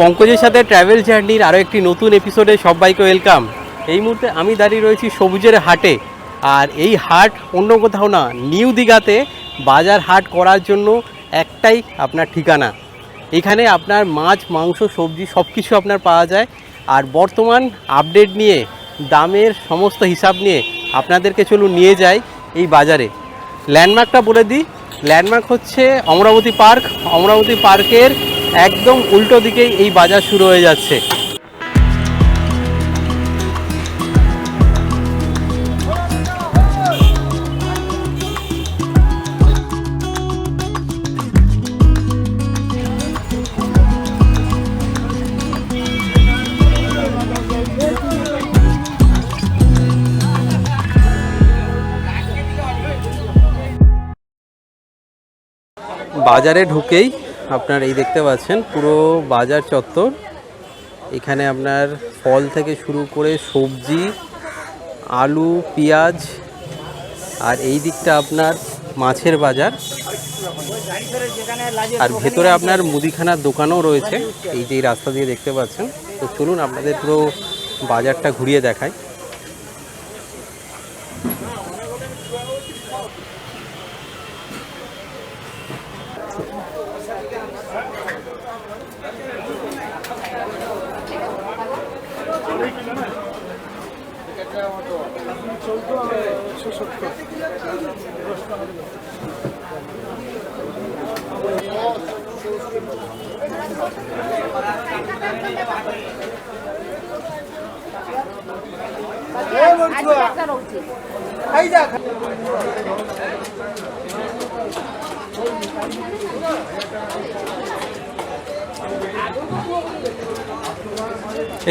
পঙ্কজের সাথে ট্রাভেল জার্নির আরও একটি নতুন এপিসোডে সবাইকে ওয়েলকাম এই মুহূর্তে আমি দাঁড়িয়ে রয়েছি সবুজের হাটে। আর এই হাট অন্য কোথাও না, নিউ দীঘাতে বাজার হাট করার জন্য একটাই আপনার ঠিকানা। এখানে আপনার মাছ, মাংস, সবজি সব কিছু আপনার পাওয়া যায়। আর বর্তমান আপডেট নিয়ে, দামের সমস্ত হিসাব নিয়ে আপনাদেরকে চলুন নিয়ে যাই এই বাজারে। ল্যান্ডমার্কটা বলে দিই। ল্যান্ডমার্ক হচ্ছে অমরাবতী পার্ক অমরাবতী পার্কের একদম উল্টো দিকেই এই বাজার শুরু হয়ে যাচ্ছে। বাজারে ঢুকেই আপনার এই দেখতে পাচ্ছেন, পুরো বাজার চত্বর। এখানে আপনার ফল থেকে শুরু করে সবজি, আলু, পেঁয়াজ, আর এই দিকটা আপনার মাছের বাজার। আর ভেতরে আপনার মুদিখানার দোকানও রয়েছে, এই যে রাস্তা দিয়ে দেখতে পাচ্ছেন। তো চলুন আপনাদের পুরো বাজারটা ঘুরিয়ে দেখায়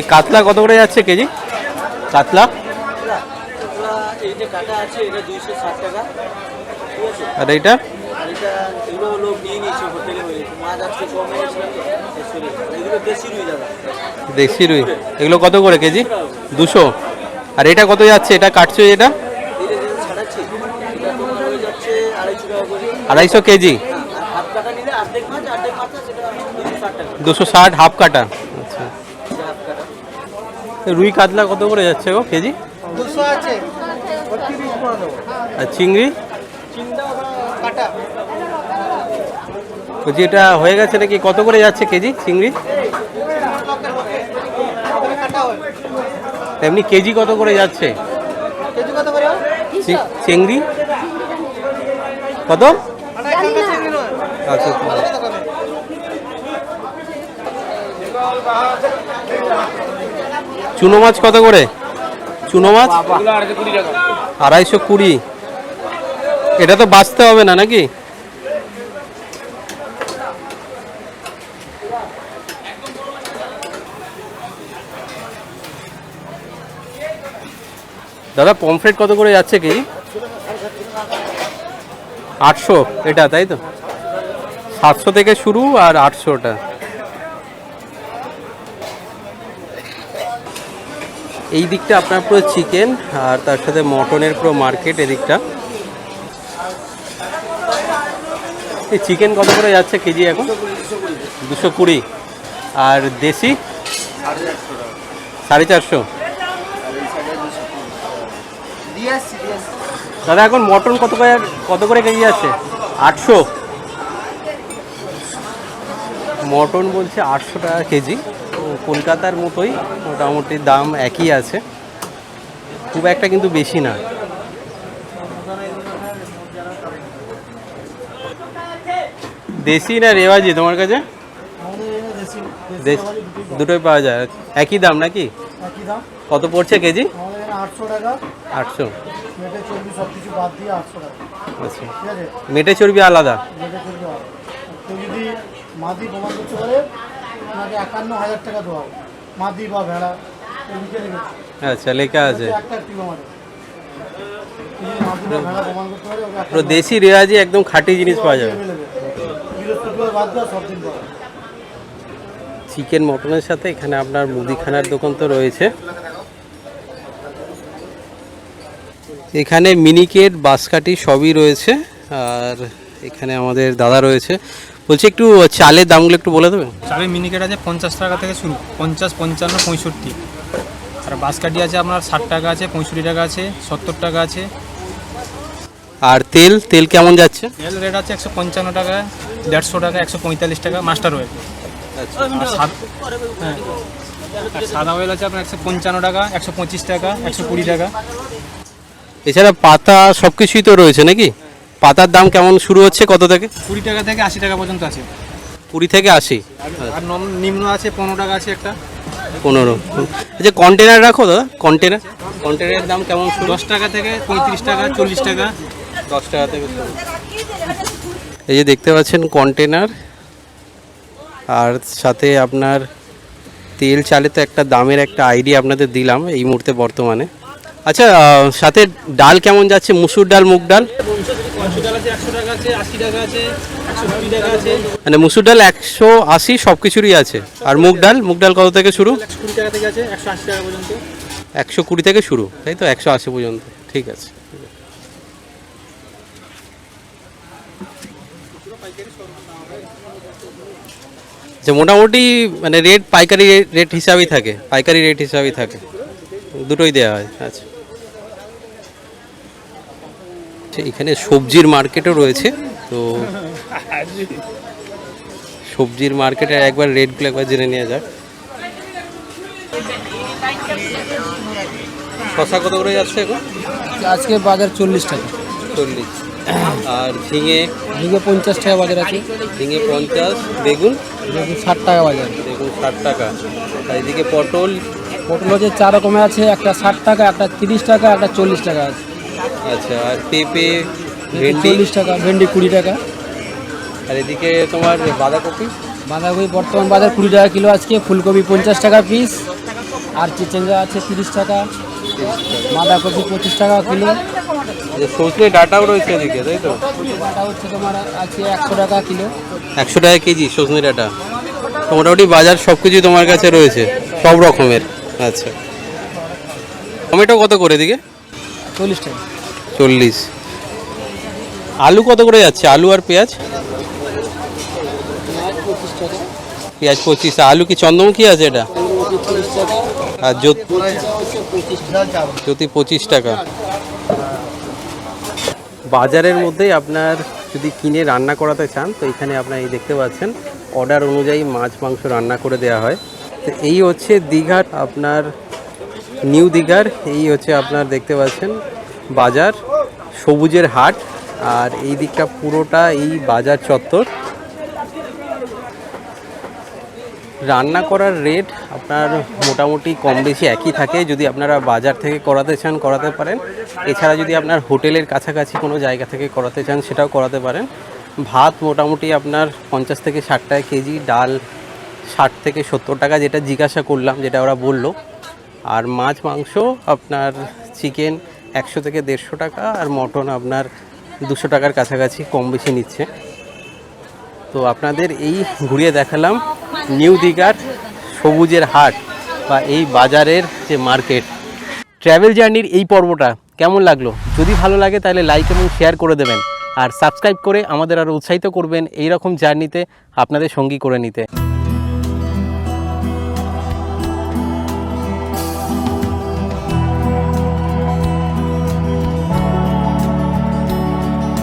কাতলা কত করে যাচ্ছে কেজি? কাতলা? যে কাটা আছে এটা দুইশো ষাট টাকা। ঠিক আছে? আর এইটা? এটা এগুলো লোক নিয়ে নিয়েছে হোটেলে হয়ে মাছ আজকে কম এগুলো বেশি রুই। দাদা। দেশি রুই। এগুলো কত করে কেজি? দুশো। আর এটা কত যাচ্ছে? এটা কাটছো এটা? হয়ে আড়াইশো কেজি? হ্যাঁ, দুশো ষাট দুশো হাফ কাটা। আচ্ছা। এটা হাফ কাটা রুই কাতলা কত করে যাচ্ছে গো কেজি? দুশো আছে। আর চিংড়ি? বলছি এটা হয়ে গেছে নাকি? কত করে যাচ্ছে কেজি চিংড়ি? এমনি কেজি কত করে যাচ্ছে? চিংড়ি? কত আচ্ছা চুনো মাছ কত করে? চুনো মাছ? আড়াইশো কুড়ি। এটা তো বাঁচতে হবে না নাকি? দাদা, পমফ্রেট কত করে যাচ্ছে কেজি আটশো, এটা তাই তো? সাতশো থেকে শুরু আর আটশোটা। এই দিকটা আপনার পুরো চিকেন, আর তার সাথে মটনের পুরো মার্কেট এদিকটা এই চিকেন কত করে যাচ্ছে কেজি এখন? দুশো কুড়ি। আর দেশি? সাড়ে চারশো। দাদা, এখন মটন কত করে কত করে কেজি আছে আটশো। মটন বলছে আটশো টাকা কেজি। কলকাতার মতোই মোটামুটি দাম একই আছে। খুব একটা কিন্তু বেশি না। দেশি না রেওয়াজি তোমার কাছে? দেশি দুটোই পাওয়া যায়। একই দাম নাকি? কত পড়ছে কেজি? আটশো। আচ্ছা। মেটে চর্বি আলাদা। মেটে চর্বি কেউ যদি মাদি প্রমাণ করতে পারে আপনাকে একান্ন হাজার টাকা দেওয়া হবে। মাদি বা ভেড়া রেখেছে আচ্ছা লেখা আছে। একটা আমাদের। পারে দেশি রেওয়াজি একদম খাঁটি জিনিস পাওয়া যাবে। চিকেন মটনের সাথে এখানে আপনার মুদিখানার দোকান তো রয়েছে। এখানে মিনিকেট বাসকাটি সবই রয়েছে। আর এখানে আমাদের দাদা রয়েছে। বলছি একটু চালের দামগুলো একটু বলে দেবেন? চালের মিনিকেট আছে পঞ্চাশ টাকা থেকে শুরু পঞ্চাশ পঞ্চান্ন পঁয়ষট্টি। আর বাঁশকাঠি আছে আপনার ষাট টাকা আছে পঁয়ষট্টি টাকা আছে সত্তর টাকা আছে। আর তেল তেল কেমন যাচ্ছে? তেল রেট আছে একশো পঞ্চান্ন টাকা দেড়শো টাকা একশো পঁয়তাল্লিশ টাকা মাস্টার অয়েল আর সাদ- হ্যাঁ আর সাদা অয়েল আছে আপনার একশো পঞ্চান্ন টাকা একশো পঁচিশ টাকা একশো কুড়ি টাকা। এছাড়া পাতা সব কিছুই তো রয়েছে নাকি? পাতার দাম কেমন শুরু হচ্ছে? কত থেকে? কুড়ি টাকা থেকে আশি টাকা পর্যন্ত আছে। কুড়ি থেকে আশি। আর নম- নিম্ন আছে পনেরো টাকা আছে একটা। পনেরো। আচ্ছা কন্টেনার রাখো দাদা কন্টেনার কন্টেনারের দাম কেমন শুরু? দশ টাকা থেকে পঁয়ত্রিশ টাকা চল্লিশ টাকা। দশ টাকা থেকে শুরু। এই যে দেখতে পাচ্ছেন কন্টেনার আর সাথে আপনার তেল চালে তো একটা দামের একটা আইডিয়া আপনাদের দিলাম এই মুহূর্তে বর্তমানে। আচ্ছা আহ, সাথে ডাল কেমন যাচ্ছে? মুসুর ডাল মুগ ডাল? মানে মুসুর ডাল একশো আশি সব কিছুরই আছে। আর মুগ ডাল মুগ ডাল কত থেকে শুরু? একশো কুড়ি থেকে শুরু তাই তো? একশো আশি পর্যন্ত ঠিক আছে। যে মোটামুটি মানে রেট পাইকারি রেট হিসাবেই থাকে পাইকারি রেট হিসাবেই থাকে। দুটোই দেওয়া হয় আচ্ছা। আচ্ছা, এখানে সবজির মার্কেটও রয়েছে। তো সবজির মার্কেটে একবার রেটগুলো একবার জেনে নেওয়া যাক। শশা কত করে যাচ্ছে এখন? আজকে বাজার চল্লিশ টাকা। চল্লিশ। আর ঝিঙে? ঝিঙে পঞ্চাশ টাকা বাজার আছে। ঝিঙে পঞ্চাশ। বেগুন? দেখুন ষাট টাকা বাজার। বেগুন ষাট টাকা। আর এদিকে পটল? পটল হচ্ছে চার রকমের আছে। একটা ষাট টাকা একটা তিরিশ টাকা একটা চল্লিশ টাকা আছে। আচ্ছা আর পেঁপে ভেন্ডি? চল্লিশ টাকা ভেন্ডি কুড়ি টাকা। আর এদিকে তোমার বাঁধাকপি? বাঁধাকপি বর্তমান বাজার কুড়ি টাকা কিলো আজকে ফুলকপি পঞ্চাশ টাকা পিস আর চিচেঙ্গা আছে তিরিশ টাকা বাঁধাকপি পঁচিশ টাকা কিলো। সজনে ডাটাও রয়েছে এদিকে তাই তো? বাটা হচ্ছে তোমার আছে একশো টাকা কিলো। একশো টাকা কেজি সজনে ডাটা। মোটামুটি বাজার সব কিছুই তোমার কাছে রয়েছে সব রকমের। আচ্ছা। টমেটো কত করে এদিকে? চল্লিশ টাকা। চল্লিশ। আলু কত করে যাচ্ছে? আলু আর পেঁয়াজ? পেঁয়াজ পঁচিশ আলু কি চন্দ্রমুখী আছে এটা? আর জ্যোতি পঁচিশ টাকা। বাজারের মধ্যেই আপনার যদি কিনে রান্না করাতে চান, তো এখানে আপনার এই দেখতে পাচ্ছেন, অর্ডার অনুযায়ী মাছ, মাংস রান্না করে দেওয়া হয়। তো এই হচ্ছে দীঘার আপনার নিউ দীঘার, এই হচ্ছে আপনার দেখতে পাচ্ছেন বাজার, সবুজের হাট, আর এই দিকটা পুরোটা এই বাজার চত্বর। রান্না করার রেট আপনার মোটামুটি কম বেশি একই থাকে, যদি আপনারা বাজার থেকে করাতে চান, করাতে পারেন। এছাড়া যদি আপনার হোটেলের কাছাকাছি কোনো জায়গা থেকে করাতে চান, সেটাও করাতে পারেন। ভাত মোটামুটি আপনার পঞ্চাশ থেকে ষাট টাকা কেজি, ডাল ষাট থেকে সত্তর টাকা, যেটা জিজ্ঞাসা করলাম, যেটা ওরা বলল। আর মাছ, মাংস আপনার চিকেন একশো থেকে দেড়শো টাকা আর মটন আপনার দুশো টাকার কাছাকাছি কম বেশি নিচ্ছে। তো আপনাদের এই ঘুরিয়ে দেখালাম নিউ দীঘার সবুজের হাট বা এই বাজারের যে মার্কেট। ট্র্যাভেল জার্নির এই পর্বটা কেমন লাগল? যদি ভালো লাগে তাহলে লাইক এবং শেয়ার করে দেবেন। আর সাবস্ক্রাইব করে আমাদের আরও উৎসাহিত করবেন এই রকম জার্নিতে আপনাদের সঙ্গী করে নিতে।